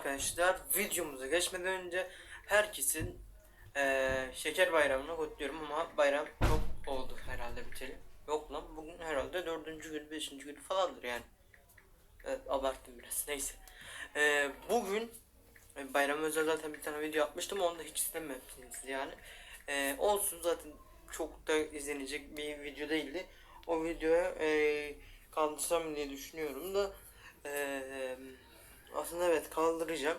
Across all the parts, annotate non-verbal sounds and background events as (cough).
arkadaşlar videomuza geçmeden önce herkesin eee, şeker bayramını kutluyorum ama bayram çok oldu herhalde biteli. Yok lan bugün herhalde dördüncü gün beşinci gün falandır yani. Evet abarttım biraz neyse. Eee, bugün e, bayram özel zaten bir tane video yapmıştım onu da hiç istememişsiniz yani. Eee, olsun zaten çok da izlenecek bir video değildi. O videoya eee kaldırsam diye düşünüyorum da eee, aslında evet kaldıracağım.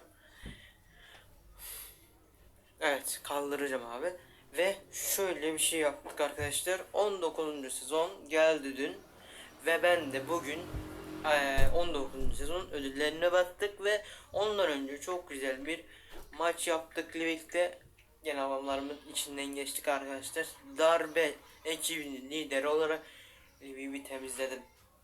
Evet kaldıracağım abi. Ve şöyle bir şey yaptık arkadaşlar. 19. sezon geldi dün. Ve ben de bugün eee, 19. sezon ödüllerine baktık ve ondan önce çok güzel bir maç yaptık Livik'te. Gene adamlarımın içinden geçtik arkadaşlar. Darbe ekibinin lideri olarak Livik'i temizledim.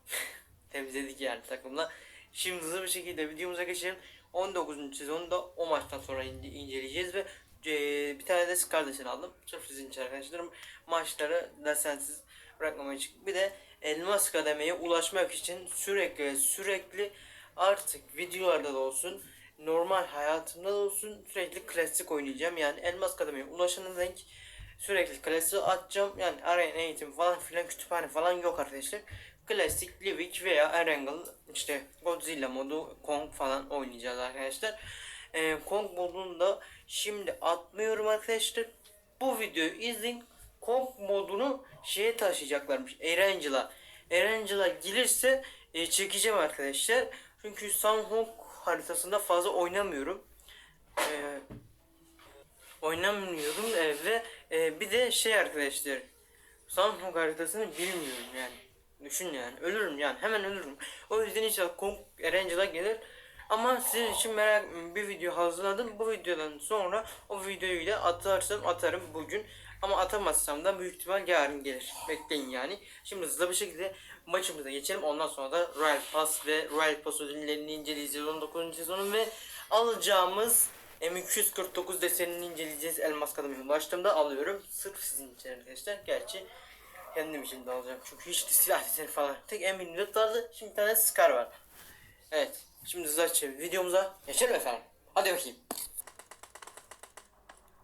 (laughs) Temizledik yani takımla. Şimdi hızlı bir şekilde videomuza geçelim. 19. sezonda o maçtan sonra ince- inceleyeceğiz ve eee, bir tane de kardeşini aldım. Sırf sizin için arkadaşlarım. Maçları da sensiz bırakmamaya çıktık. Bir de Elmas Kademe'ye ulaşmak için sürekli sürekli artık videolarda da olsun normal hayatımda da olsun sürekli klasik oynayacağım. Yani Elmas Kademe'ye ulaşana denk sürekli klasik atacağım. Yani arena eğitim falan filan kütüphane falan yok arkadaşlar. Klasik Livik veya Erangel işte Godzilla modu Kong falan oynayacağız arkadaşlar. Ee, Kong modunu da şimdi atmıyorum arkadaşlar. Bu videoyu izleyin. Kong modunu şeye taşıyacaklarmış. Erangel'a. Erangel'a gelirse e, çekeceğim arkadaşlar. Çünkü Sanhok haritasında fazla oynamıyorum. Ee, oynamıyorum e, ve e, bir de şey arkadaşlar Samsung haritasını bilmiyorum yani. Düşün yani ölürüm yani hemen ölürüm. O yüzden inşallah Kong Erangel'a gelir. Ama sizin için merak bir video hazırladım. Bu videodan sonra o videoyu da atarsam atarım bugün. Ama atamazsam da büyük ihtimal yarın gelir. Bekleyin yani. Şimdi hızlı bir şekilde maçımıza geçelim. Ondan sonra da Royal Pass ve Royal Pass ödüllerini inceleyeceğiz. 19. sezonun ve alacağımız M249 desenini inceleyeceğiz. Elmas kademine ulaştığımda alıyorum. Sırf sizin için arkadaşlar. Gerçi kendim için de alacağım. Çünkü hiç de silah deseni falan. Tek M24 vardı. Şimdi bir tane Scar var. Evet. Şimdi hızlı açalım. Videomuza geçelim efendim. Hadi bakayım.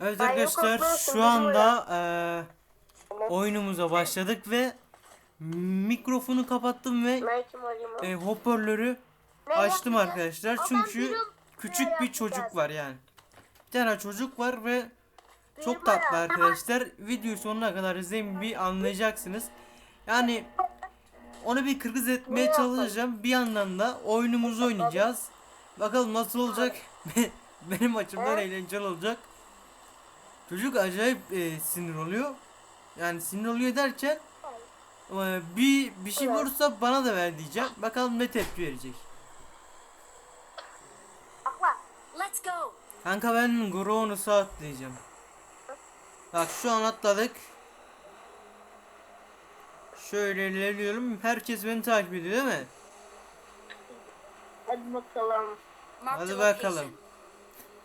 Evet arkadaşlar şu anda eee, oyunumuza başladık ve mikrofonu kapattım ve e, hoparlörü açtım arkadaşlar. Çünkü küçük bir çocuk var yani. Bir tane çocuk var ve çok tatlı arkadaşlar. Videoyu sonuna kadar izleyin bir anlayacaksınız. Yani onu bir kırgız etmeye çalışacağım. Bir yandan da oyunumuzu oynayacağız. Bakalım nasıl olacak. (laughs) Benim açımdan eğlenceli olacak. Çocuk acayip e, sinir oluyor. Yani sinir oluyor derken e, bir bir şey vurursa bana da ver diyeceğim. Bakalım ne tepki verecek. Kanka ben Grown'u sağ atlayacağım. Bak şu an atladık. Şöyle ilerliyorum. Herkes beni takip ediyor değil mi? Hadi bakalım. Hadi bakalım.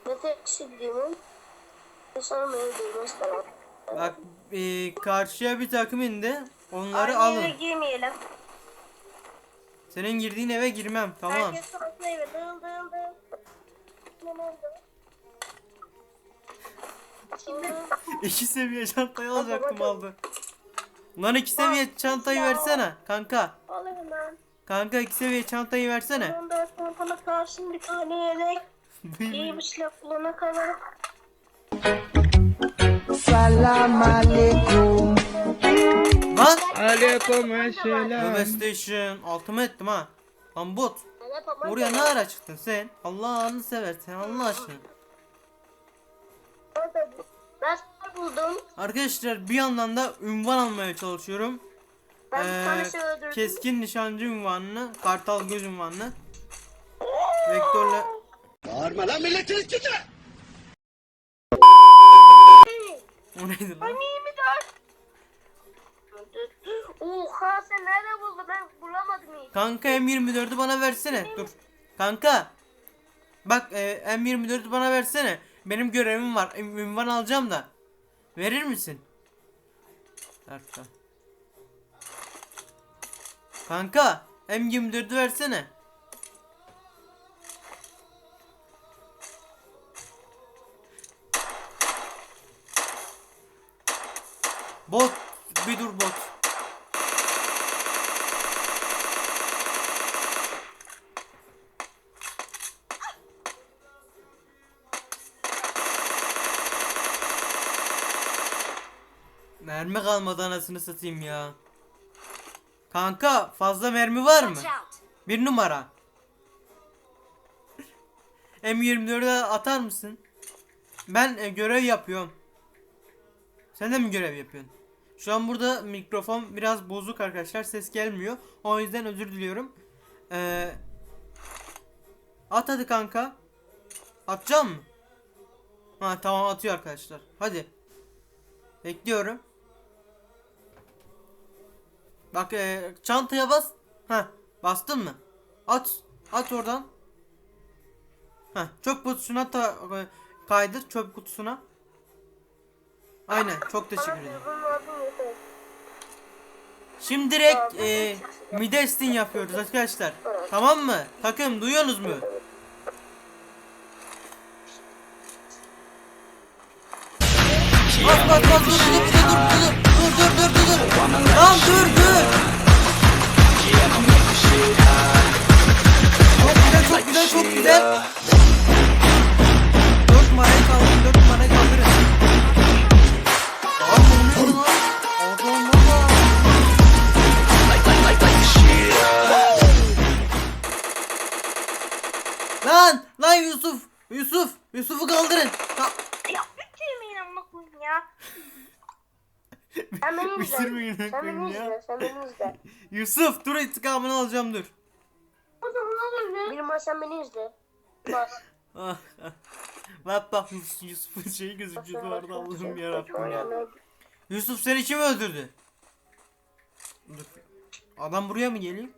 Ne tek kişi duymuş tamam. Bak e, karşıya bir takım indi. Onları Aynı alın. girmeyelim. Senin girdiğin eve girmem. Tamam. Herkes farklı eve. Dıl dıl dıl. Tamam oldu. İki seviye çantayı alacaktım aldı. Lan iki seviye çantayı versene kanka. al hemen. Kanka iki seviye çantayı versene. Dört tane kalsın bir tane yedek. İyi bir silah bulana kadar. Salam alaikum. Lan! Alaikum selam. Tövbe station. Altıma ettim ha. Lan bot. Oraya ne ara çıktın sen? Allah'ını seversen Allah aşkına. Ben silah buldum. Arkadaşlar bir yandan da ünvan almaya çalışıyorum. Ben bir Ee, tanesini öldürdüm. keskin nişancı ünvanını, kartal göz ünvanını. Vektörle Bağırma lan milletin içinde! o neydi lan? 24. Oha sen nerede buldun? Ben bulamadım hiç. Kanka M24'ü bana versene. Dur. Kanka. Bak e, M24'ü bana versene. Benim görevim var. Ünvan alacağım da. Verir misin? Dakika. Kanka. M24'ü versene. Bot. Bir dur bot. Mermi kalmadı anasını satayım ya. Kanka fazla mermi var mı? Bir numara. (laughs) M24'e atar mısın? Ben e, görev yapıyorum. Sen de mi görev yapıyorsun? Şu an burada mikrofon biraz bozuk arkadaşlar. Ses gelmiyor. O yüzden özür diliyorum. Ee, at hadi kanka. Atacağım mı? Ha tamam atıyor arkadaşlar. Hadi. Bekliyorum. Bak e, çantaya bas. Ha bastın mı? At. At oradan. Ha çöp kutusuna ta, e, kaydır çöp kutusuna. Aynen çok teşekkür ederim. Şimdi direkt e, midestin yapıyoruz arkadaşlar. Tamam mı? Takım duyuyorsunuz mu? Bas bas bas dur dur dur dur dur dur dur. Lan dur dur ya. izle. (laughs) Yusuf dur intikamını alacağım dur Bir numara sen beni izle. Bas. Ah, ah. Bak bak Yus- Yusuf'un şeyi gözüküyor vardı Allah'ım yarabbim ya Yusuf seni kim öldürdü? Dur. Adam buraya mı geliyor?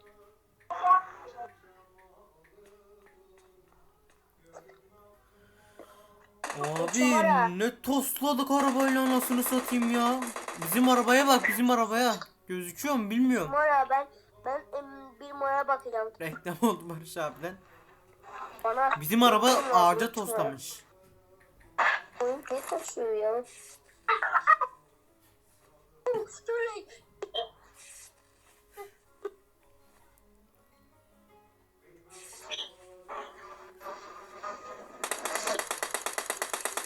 Abi ne tostladık arabayla anasını satayım ya. Bizim arabaya bak bizim arabaya. Gözüküyor mu bilmiyorum. Numara ben ben em, bir numaraya bakacağım. Reklam oldu Barış abiden. Bana Bizim araba ağaca toslamış. Oyun ne taşıyor ya?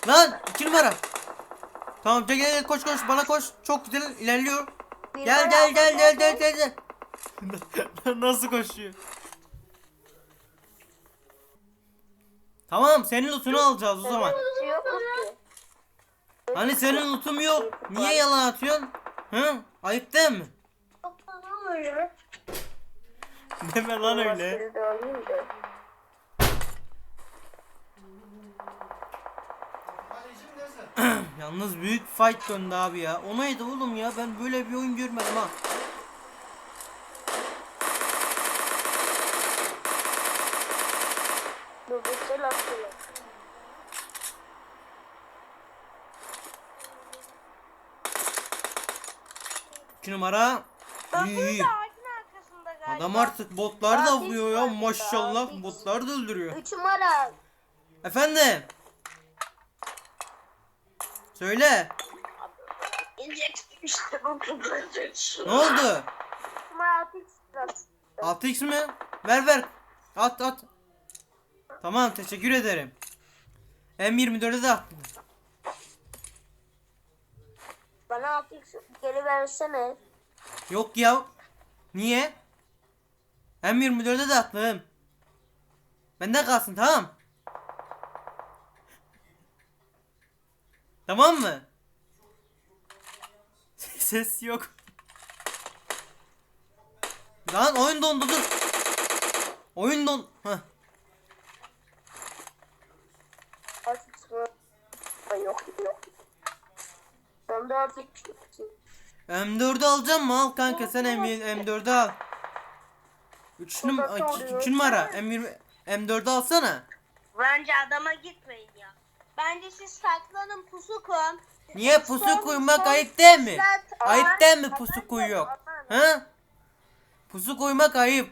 Lan iki numara. Tamam gel gel gel, koş koş bana koş. Çok güzel ilerliyor. Bir Gel gel gel gel gel gel gel. (laughs) Nasıl koşuyor? Tamam senin lootunu alacağız o zaman. Yok ki. Hani senin lootun yok. Niye yalan atıyorsun? Hı? Ayıp değil mi? Deme lan öyle. Alayım da. Yalnız büyük fight döndü abi ya. O neydi oğlum ya? Ben böyle bir oyun görmedim ha. Şey. İki numara. İyi. Adam artık botlar da vuruyor ya maşallah botlar da öldürüyor. Üç numara. Efendim? Söyle. İşte bu Ne oldu? altı sırası. 6x mi? Ver ver. At at. Tamam teşekkür ederim. M24'e de attım. Bana altı geri versene. Yok ya. Niye? M24'e de attım. Bende kalsın tamam. Tamam mı? (laughs) Ses yok. Lan oyun dondu dur. Oyun don. Heh. Altı sırası. Ay, Yok yok. Ben de altı M4'ü alacağım mı? Al kanka sen M M4'ü al. 3 num Uzakta iki- oluyor. iki numara M20 M4'ü alsana. Bence adama gitmeyin ya. Bence siz saklanın pusu koyun. Niye pusu koymak ayıp değil mi? Ayıp değil mi pusu koyuyor? Ha? Pusu koymak ayıp.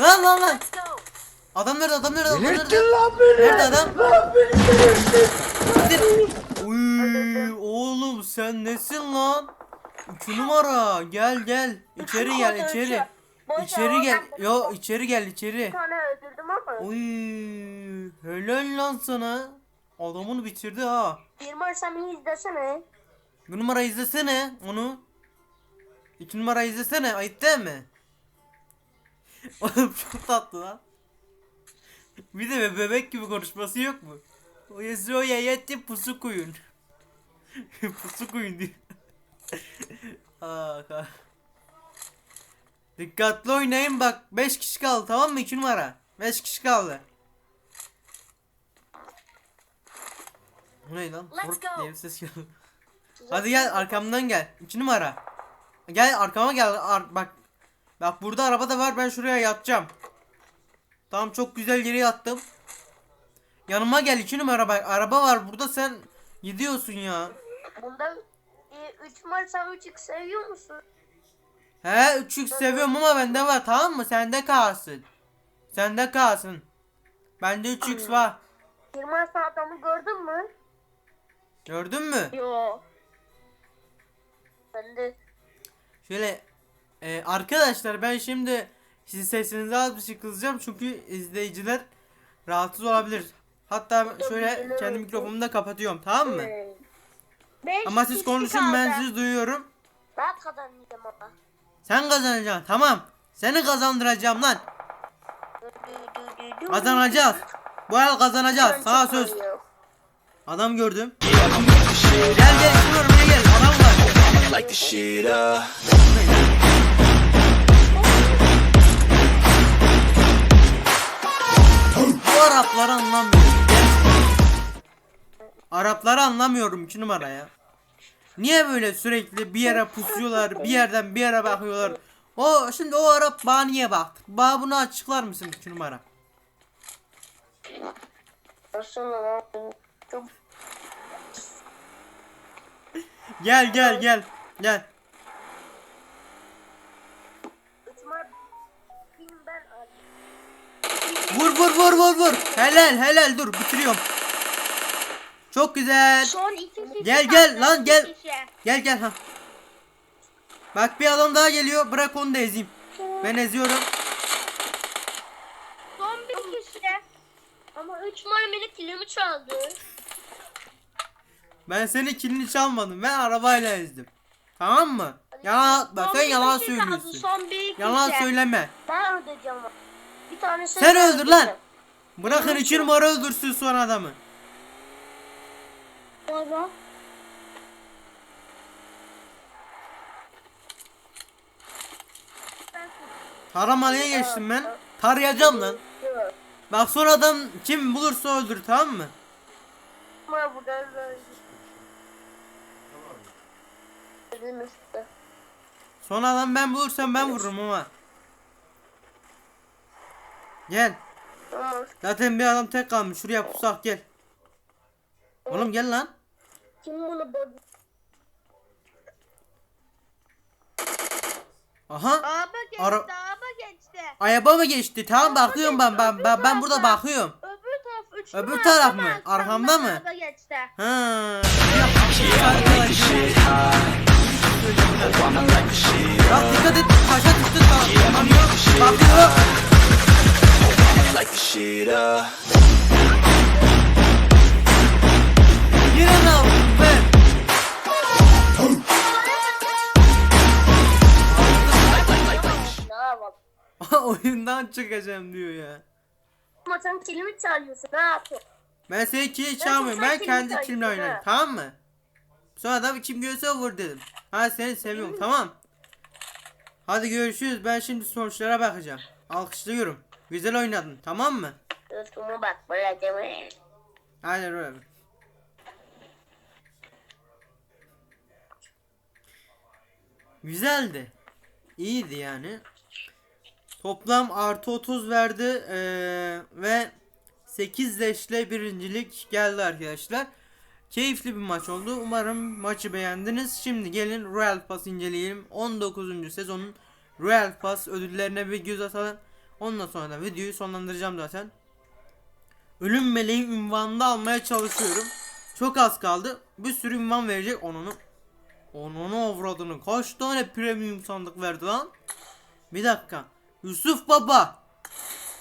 Lan lan lan. Adam nerede? Adam nerede? Adam nerede? Delirttin lan beni. Nerede adam? Lan beni delirttin. Uy. Oy oğlum sen nesin lan? İki numara gel gel içeri gel içeri. İçeri gel. Yo içeri gel içeri. Öldürdüm ama. Oy helal lan sana. Adamını bitirdi ha. Bir sen beni izlesene. Bir numara izlesene onu. İki numara izlesene ayıp değil mi? (laughs) Oğlum çok tatlı lan. Bir de be- bebek gibi konuşması yok mu? O yazıyor ya yetti pusu koyun. (laughs) pusu koyun diyor. Aa, (laughs) ka- Dikkatli oynayın bak 5 kişi kaldı tamam mı 2 numara 5 kişi kaldı. Bu ne lan? Let's go. diye bir ses geldi. Hadi gel arkamdan gel. 2 numara. Gel arkama gel. Ar- bak. Bak burada araba da var. Ben şuraya yatacağım. Tamam çok güzel yere yattım. Yanıma gel. 2 numara bak. Araba var. Burada sen gidiyorsun ya. Bunda 3 maç sen 3x seviyor musun? He 3x seviyorum ama bende var. Tamam mı? Sende kalsın. Sende kalsın. Bende 3x var. Sen adamı gördün mü? Gördün mü? Yo. Ben de Şöyle e, arkadaşlar ben şimdi sizin sesinizi az bir şey kızacağım çünkü izleyiciler rahatsız olabilir. Hatta şöyle kendi mikrofonumu da kapatıyorum tamam mı? Beş Ama siz konuşun ben sizi duyuyorum. Ben kazanacağım ama. Sen kazanacaksın tamam. Seni kazandıracağım lan. Kazanacağız. Bu el kazanacağız. Sana söz. Adam gördüm. Gel gel şunu oraya gel. Adam var. Like the shit up. Bu Arapları anlamıyorum. Arapları anlamıyorum 2 numara ya. Niye böyle sürekli bir yere pusuyorlar, bir yerden bir yere bakıyorlar. O şimdi o Arap bana niye baktı? Bana bunu açıklar mısın 2 numara? Çok Gel gel gel. Gel. Vur vur vur vur vur. Helal helal dur bitiriyorum. Çok güzel. Son iki kişi Gel, gel, lan, gel. kişi. Gel gel ha. Bak bir adam daha geliyor. Bırak onu da ezeyim. Ben eziyorum. 3 numara benim kilimi çaldı. Ben senin kilini çalmadım. Ben arabayla ezdim. Tamam mı? Yalan atma. Son Sen yalan kişi söylüyorsun. son Yalan kişi. söyleme. Ben öldüreceğim. Bir tane şey Sen öldür lan. Bırakın iki numara öldürsün son adamı. Baba. Taramalaya geçtim ben. Tarayacağım lan. Bak son adam kim bulursa öldür tamam mı? Ama burada işte. Son adam ben bulursam ben vururum ama. Gel. Tamam. Zaten bir adam tek kalmış. Şuraya pusak gel. Oğlum gel lan. Kim bunu bozdu? Aha. Geçti, Ara- geçti. Araba mı geçti? Tamam bakıyorum ben ben ben, ben burada bakıyorum. Öbür taraf üç Öbür numara, taraf ama mı? arkamdan Arkamda mı? Araba geçti. Ha. Bak dikkat et taşa Like the shit up. yine ne yaptın be (laughs) oyundan çıkacağım diyor ya Ama sen kilimi çalıyorsun ne yapıyorsun? ben seni kill çalmıyorum ben sen kendi kill kilimle çalıyorsun, oynarım ha. tamam mı sonra da kim görse vur dedim ha seni seviyorum tamam hadi görüşürüz ben şimdi sonuçlara bakacağım alkışlıyorum güzel oynadın tamam mı Dostuma bak böyle deme. Aynen öyle. Güzeldi. İyiydi yani. Toplam artı 30 verdi eee, ve 8 leşle birincilik geldi arkadaşlar. Keyifli bir maç oldu. Umarım maçı beğendiniz. Şimdi gelin Royal Pass inceleyelim. 19. sezonun Royal Pass ödüllerine bir göz atalım. Ondan sonra da videoyu sonlandıracağım zaten. Ölüm meleği ünvanını almaya çalışıyorum. Çok az kaldı. Bir sürü ünvan verecek onunu. Onunu avradını. Kaç tane premium sandık verdi lan? Bir dakika. Yusuf baba.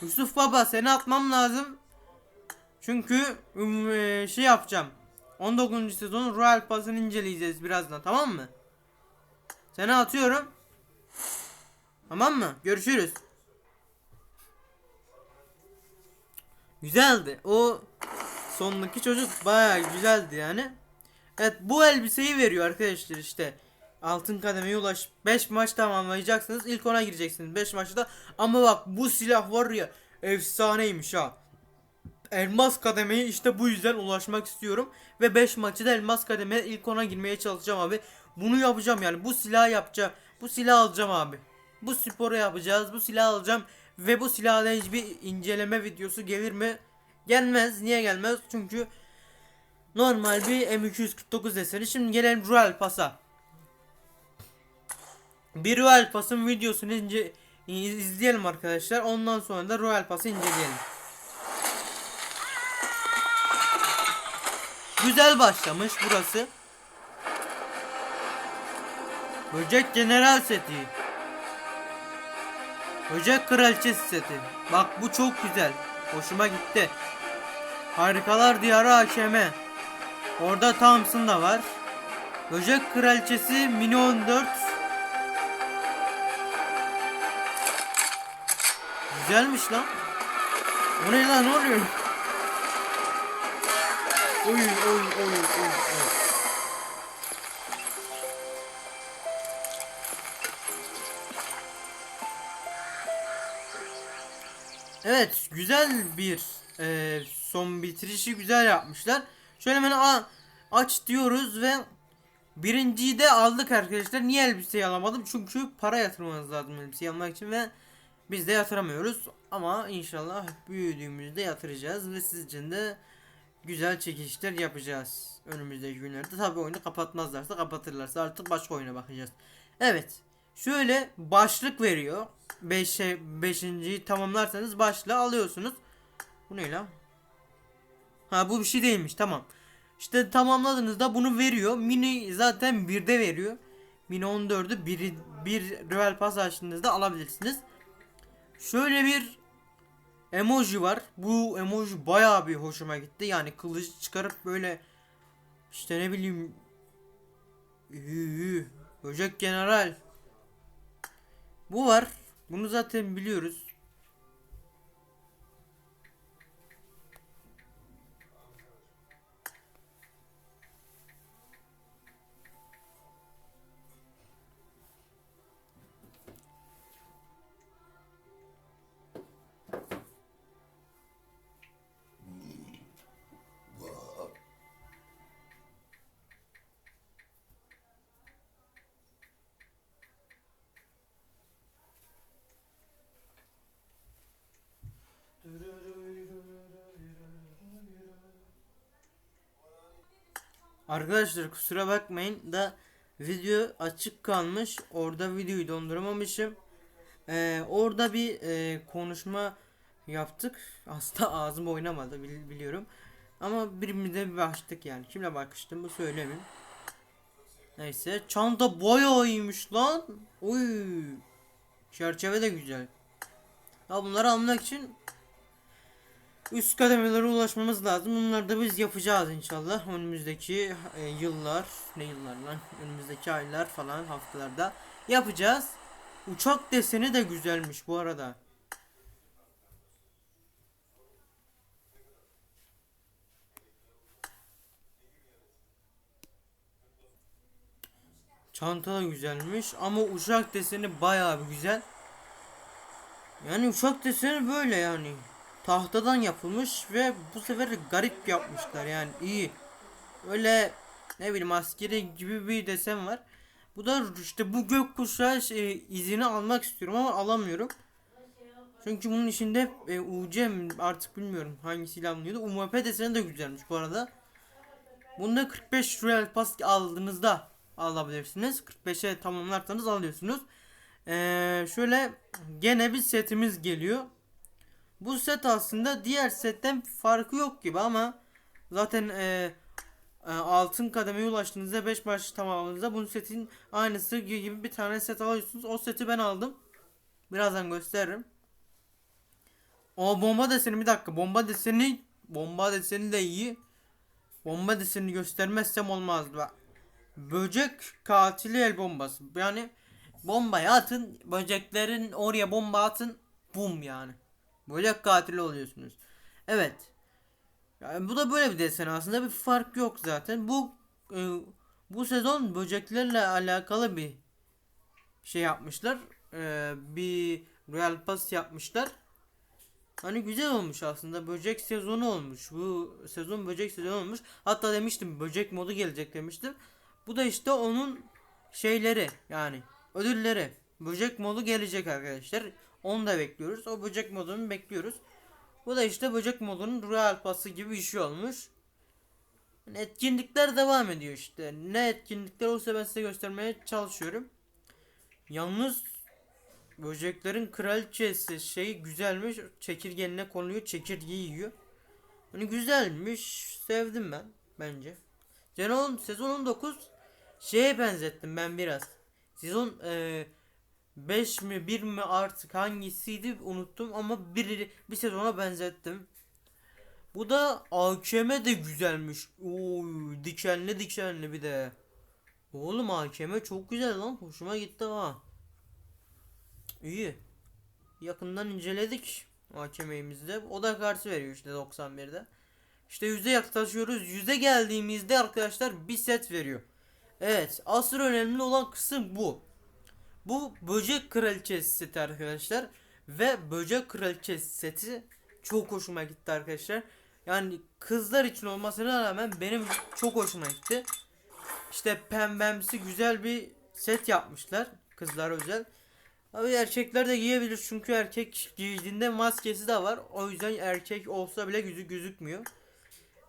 Yusuf baba seni atmam lazım. Çünkü eee, şey yapacağım. 19. sezonun Royal Pass'ını inceleyeceğiz birazdan tamam mı? Seni atıyorum. Tamam mı? Görüşürüz. Güzeldi. O sondaki çocuk bayağı güzeldi yani. Evet bu elbiseyi veriyor arkadaşlar işte. Altın kademeye ulaş 5 maç tamamlayacaksınız. İlk ona gireceksiniz 5 maçta. Ama bak bu silah var ya efsaneymiş ha. Elmas kademeye işte bu yüzden ulaşmak istiyorum. Ve 5 maçı da elmas kademeye ilk ona girmeye çalışacağım abi. Bunu yapacağım yani bu silah yapacağım. Bu silah alacağım abi. Bu sporu yapacağız. Bu silah alacağım. Ve bu silahla hiçbir inceleme videosu gelir mi? Gelmez. Niye gelmez? Çünkü normal bir M249 deseni. Şimdi gelelim Royal Pass'a. Bir Royal Pass'ın videosunu ince, izleyelim arkadaşlar. Ondan sonra da Royal Pass'ı inceleyelim. Güzel başlamış burası. Böcek General seti. Böcek Kraliçesi seti. Bak bu çok güzel. Hoşuma gitti. Harikalar Diyarı Hakeme. Orada Thompson da var. Böcek Kraliçesi Mini 14. Güzelmiş lan. O ne lan ne oluyor? Oy oy oy oy. Evet güzel bir e, son bitirişi güzel yapmışlar. Şöyle hemen aç diyoruz ve birinciyi de aldık arkadaşlar. Niye elbiseyi alamadım? Çünkü para yatırmanız lazım elbiseyi almak için ve biz de yatıramıyoruz. Ama inşallah büyüdüğümüzde yatıracağız ve siz için de güzel çekilişler yapacağız. Önümüzdeki günlerde tabi oyunu kapatmazlarsa kapatırlarsa artık başka oyuna bakacağız. Evet. Şöyle başlık veriyor. 5'e 5.yi tamamlarsanız başlığı alıyorsunuz. Bu ne lan? Ha bu bir şey değilmiş tamam. İşte tamamladığınızda bunu veriyor. Mini zaten 1'de veriyor. Mini 14'ü bir, bir Royal Pass açtığınızda alabilirsiniz. Şöyle bir emoji var. Bu emoji bayağı bir hoşuma gitti. Yani kılıcı çıkarıp böyle işte ne bileyim Böcek General Bu var. Bunu zaten biliyoruz. Arkadaşlar kusura bakmayın da video açık kalmış. Orada videoyu donduramamışım. Ee, orada bir e, konuşma yaptık. (laughs) Aslında ağzım oynamadı bil- biliyorum. Ama birbirimize bir bakıştık yani. Kimle bakıştım bu söylemeyeyim. Neyse çanta bayağı lan. Oy. Çerçeve de güzel. Ya bunları almak için üst kademelere ulaşmamız lazım. Bunları da biz yapacağız inşallah. Önümüzdeki e, yıllar, ne yıllar lan? Önümüzdeki aylar falan haftalarda yapacağız. Uçak deseni de güzelmiş bu arada. Çanta da güzelmiş ama uçak deseni bayağı bir güzel. Yani uçak deseni böyle yani. Tahtadan yapılmış ve bu sefer garip yapmışlar yani iyi. Öyle ne bileyim askeri gibi bir desen var. Bu da işte bu gökkuşağı şey, izini almak istiyorum ama alamıyorum. Çünkü bunun içinde e, UC artık bilmiyorum hangisiyle alınıyordu. UMP deseni de güzelmiş bu arada. Bunda 45 Royal Pass aldığınızda alabilirsiniz. 45'e tamamlarsanız alıyorsunuz. Ee, şöyle gene bir setimiz geliyor. Bu set aslında diğer setten farkı yok gibi ama zaten e, e, altın kademeye ulaştığınızda 5 maç tamamladığınızda bunun setin aynısı gibi bir tane set alıyorsunuz. O seti ben aldım. Birazdan gösteririm. O bomba deseni bir dakika. Bomba deseni bomba deseni de iyi. Bomba desenini göstermezsem olmaz. Bak. Böcek katili el bombası. Yani bombayı atın. Böceklerin oraya bomba atın. Bum yani. Böcek katili oluyorsunuz. Evet. Yani bu da böyle bir desen aslında bir fark yok zaten. Bu e, bu sezon böceklerle alakalı bir şey yapmışlar. E, bir Royal Pass yapmışlar. Hani güzel olmuş aslında. Böcek sezonu olmuş. Bu sezon böcek sezonu olmuş. Hatta demiştim böcek modu gelecek demiştim. Bu da işte onun şeyleri yani ödülleri. Böcek modu gelecek arkadaşlar. Onu da bekliyoruz. O böcek modunu bekliyoruz. Bu da işte böcek modunun Royal Pass'ı gibi bir şey olmuş. Yani etkinlikler devam ediyor işte. Ne etkinlikler olsa ben size göstermeye çalışıyorum. Yalnız böceklerin kraliçesi şey güzelmiş. Çekirgenine konuluyor. Çekirgeyi yiyor. Hani güzelmiş. Sevdim ben bence. Sezon, sezon 19 şeye benzettim ben biraz. Sezon e, 5 mi 1 mi artık hangisiydi unuttum ama bir, bir sezona benzettim. Bu da AKM de güzelmiş. Oy dikenli dikenli bir de. Oğlum AKM çok güzel lan. Hoşuma gitti ha. İyi. Yakından inceledik AKM'imizde. O da karşı veriyor işte 91'de. İşte yüze yaklaşıyoruz. Yüze geldiğimizde arkadaşlar bir set veriyor. Evet asıl önemli olan kısım bu. Bu böcek kraliçesi seti arkadaşlar. Ve böcek kraliçesi seti çok hoşuma gitti arkadaşlar. Yani kızlar için olmasına rağmen benim çok hoşuma gitti. İşte pembemsi güzel bir set yapmışlar. Kızlar özel. Abi erkekler de giyebilir çünkü erkek giydiğinde maskesi de var. O yüzden erkek olsa bile yüzü gözükmüyor.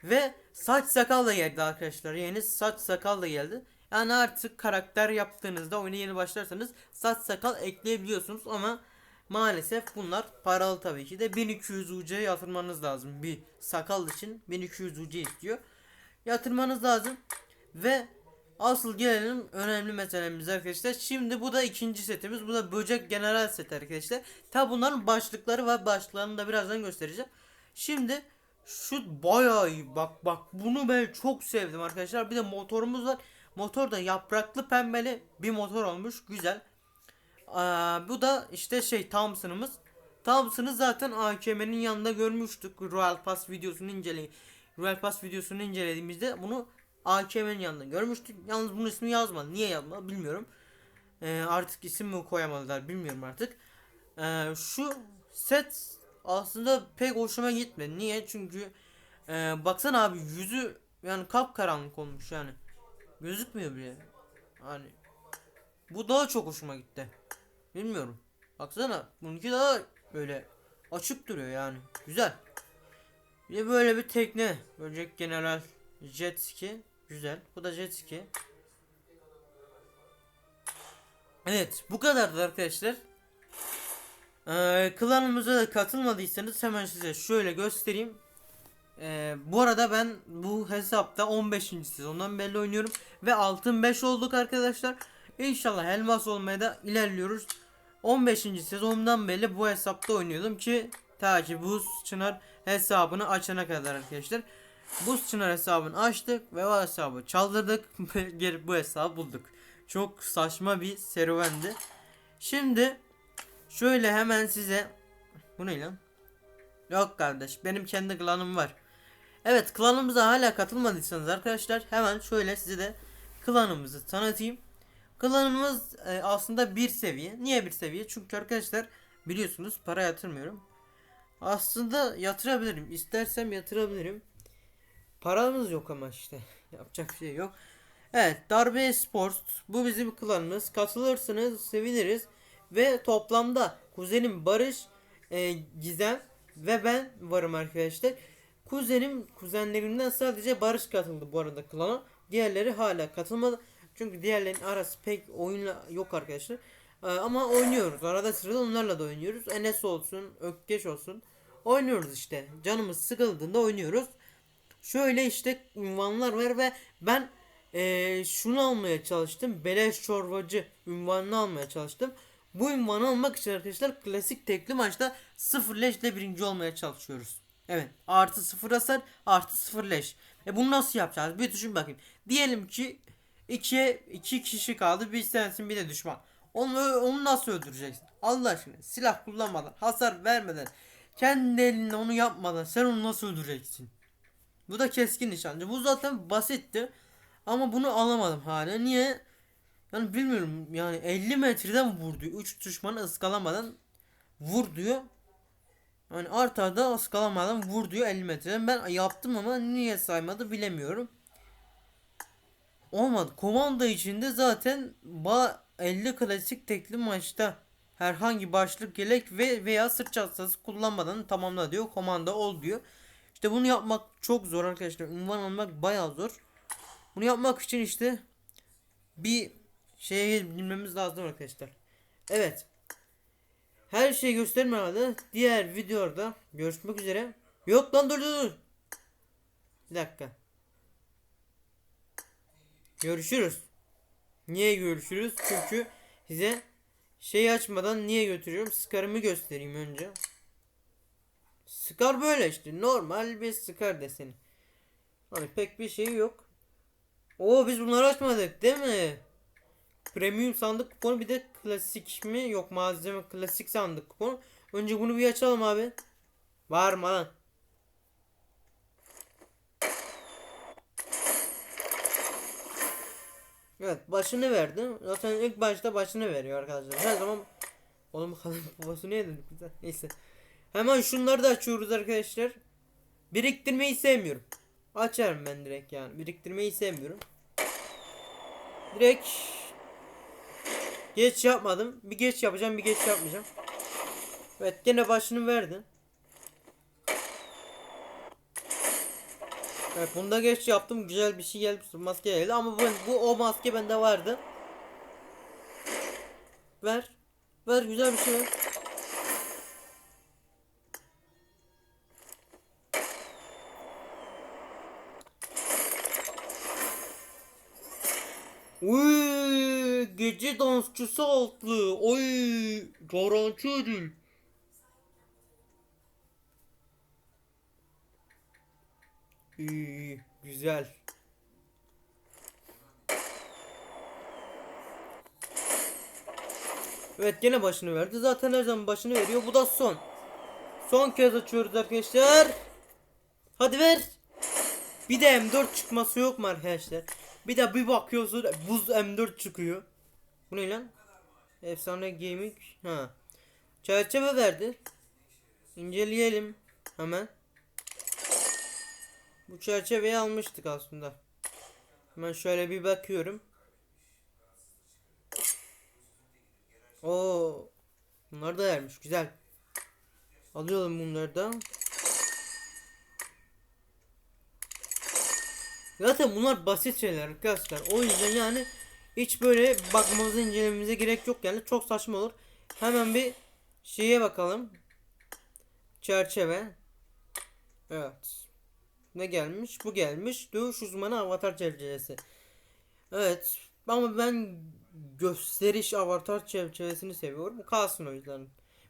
Ve saç sakal da geldi arkadaşlar. Yeni saç sakal da geldi. Yani artık karakter yaptığınızda oyuna yeni başlarsanız saç sakal ekleyebiliyorsunuz ama maalesef bunlar paralı tabii ki de 1200 UC yatırmanız lazım. Bir sakal için 1200 UC istiyor. Yatırmanız lazım ve asıl gelelim önemli meselemiz arkadaşlar. Şimdi bu da ikinci setimiz. Bu da böcek general set arkadaşlar. Tabi bunların başlıkları var. Başlıklarını da birazdan göstereceğim. Şimdi şu bayağı iyi. Bak bak bunu ben çok sevdim arkadaşlar. Bir de motorumuz var. Motor da yapraklı pembeli bir motor olmuş. Güzel. Aa, bu da işte şey Thompson'ımız. Thompson'ı zaten AKM'nin yanında görmüştük. Royal Pass videosunu incele Royal Pass videosunu incelediğimizde bunu AKM'nin yanında görmüştük. Yalnız bunun ismi yazmadı. Niye yazmadı bilmiyorum. Ee, artık isim mi koyamadılar bilmiyorum artık. Ee, şu set aslında pek hoşuma gitmedi. Niye? Çünkü e, baksana abi yüzü yani kapkaranlık olmuş yani. Gözükmüyor bile. Hani bu daha çok hoşuma gitti. Bilmiyorum. Baksana bununki daha böyle açık duruyor yani. Güzel. Bir de böyle bir tekne. Böcek General Jet Ski. Güzel. Bu da Jet Ski. Evet bu kadardı arkadaşlar. Ee, klanımıza da katılmadıysanız hemen size şöyle göstereyim. Ee, bu arada ben bu hesapta 15. sezondan belli oynuyorum ve altın 5 olduk arkadaşlar. İnşallah elmas olmaya da ilerliyoruz. 15. sezondan beri bu hesapta oynuyordum ki ta ki Buz Çınar hesabını açana kadar arkadaşlar. Buz Çınar hesabını açtık ve o hesabı çaldırdık (laughs) ve bu hesabı bulduk. Çok saçma bir serüvendi. Şimdi şöyle hemen size bu ne lan? Yok kardeş benim kendi klanım var. Evet klanımıza hala katılmadıysanız arkadaşlar hemen şöyle size de klanımızı tanıtayım. Klanımız e, aslında bir seviye. Niye bir seviye? Çünkü arkadaşlar biliyorsunuz para yatırmıyorum. Aslında yatırabilirim. İstersem yatırabilirim. Paramız yok ama işte. (laughs) Yapacak bir şey yok. Evet Darbe Sports bu bizim klanımız. Katılırsanız seviniriz. Ve toplamda kuzenim Barış, e, Gizem ve ben varım arkadaşlar. Kuzenim kuzenlerimden sadece Barış katıldı bu arada klana. Diğerleri hala katılmadı. Çünkü diğerlerinin arası pek oyunla yok arkadaşlar. Ee, ama oynuyoruz. Arada sırada onlarla da oynuyoruz. Enes olsun, Ökkeş olsun. Oynuyoruz işte. Canımız sıkıldığında oynuyoruz. Şöyle işte ünvanlar var ve ben eee, şunu almaya çalıştım. Beleş çorbacı ünvanını almaya çalıştım. Bu ünvanı almak için arkadaşlar klasik tekli maçta 0 leşle birinci olmaya çalışıyoruz. Evet artı 0 hasar artı 0 leş. E bunu nasıl yapacağız? Bir düşün bakayım. Diyelim ki 2'ye 2 kişi kaldı. Bir sensin bir de düşman. Onu, onu nasıl öldüreceksin? Allah aşkına silah kullanmadan, hasar vermeden, kendi elinle onu yapmadan sen onu nasıl öldüreceksin? Bu da keskin nişancı. Bu zaten basitti. Ama bunu alamadım hala. Niye? Yani bilmiyorum. Yani 50 metreden vur diyor. 3 düşmanı ıskalamadan vur diyor. Yani arta arda ıskalamadan vur diyor 50 metreden. Ben yaptım ama niye saymadı bilemiyorum. Olmadı. Komanda içinde zaten ba 50 klasik tekli maçta herhangi başlık yelek ve veya sırt çantası kullanmadan tamamla diyor. Komanda ol diyor. İşte bunu yapmak çok zor arkadaşlar. Ünvan almak bayağı zor. Bunu yapmak için işte bir şeye bilmemiz lazım arkadaşlar. Evet. Her şeyi göstermeden diğer videoda görüşmek üzere. Yok lan dur dur dur. Bir dakika. Görüşürüz. Niye görüşürüz? Çünkü size şey açmadan niye götürüyorum? Scar'ımı göstereyim önce. Scar böyle işte. Normal bir Scar deseni. Hani pek bir şey yok. Oo biz bunları açmadık değil mi? Premium sandık kuponu bir de klasik mi? Yok malzeme klasik sandık kuponu. Önce bunu bir açalım abi. Var mı lan? Evet başını verdi. Zaten ilk başta başını veriyor arkadaşlar. Her zaman Oğlum bakalım (laughs) babası niye dedik bize? Neyse. Hemen şunları da açıyoruz arkadaşlar. Biriktirmeyi sevmiyorum. Açarım ben direkt yani. Biriktirmeyi sevmiyorum. Direkt geç yapmadım. Bir geç yapacağım, bir geç yapmayacağım. Evet, gene başını verdi. Evet, bunda geç yaptım. Güzel bir şey geldi. Maske geldi ama bu, bu o maske bende vardı. Ver. Ver güzel bir şey ver. Uy, gece dansçısı altlı. Oy, garanti ödül. İyi, güzel. Evet gene başını verdi. Zaten her zaman başını veriyor. Bu da son. Son kez açıyoruz arkadaşlar. Hadi ver. Bir de M4 çıkması yok mu arkadaşlar? Bir de bir bakıyorsun buz M4 çıkıyor. Bu ne lan? Efsane gaming. Ha. Çerçeve verdi. İnceleyelim hemen. Bu çerçeveyi almıştık aslında. Hemen şöyle bir bakıyorum. Oo. Bunlar da vermiş. Güzel. Alıyorum bunları da. Zaten bunlar basit şeyler arkadaşlar. O yüzden yani hiç böyle bakmamıza incelememize gerek yok yani çok saçma olur. Hemen bir şeye bakalım. Çerçeve. Evet. Ne gelmiş? Bu gelmiş. Dövüş uzmanı avatar çerçevesi. Evet. Ama ben gösteriş avatar çerçevesini seviyorum. Kalsın o yüzden.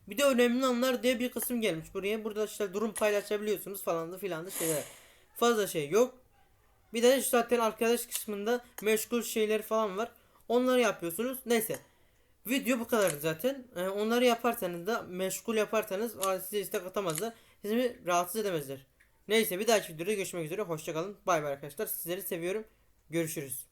Bir de önemli anlar diye bir kısım gelmiş buraya. Burada işte durum paylaşabiliyorsunuz falan da filan da şeyler. Fazla şey yok. Bir de zaten arkadaş kısmında meşgul şeyler falan var. Onları yapıyorsunuz. Neyse. Video bu kadar zaten. Ee, onları yaparsanız da meşgul yaparsanız size istek atamazlar. Sizi rahatsız edemezler. Neyse bir dahaki videoda görüşmek üzere. Hoşçakalın. Bay bay arkadaşlar. Sizleri seviyorum. Görüşürüz.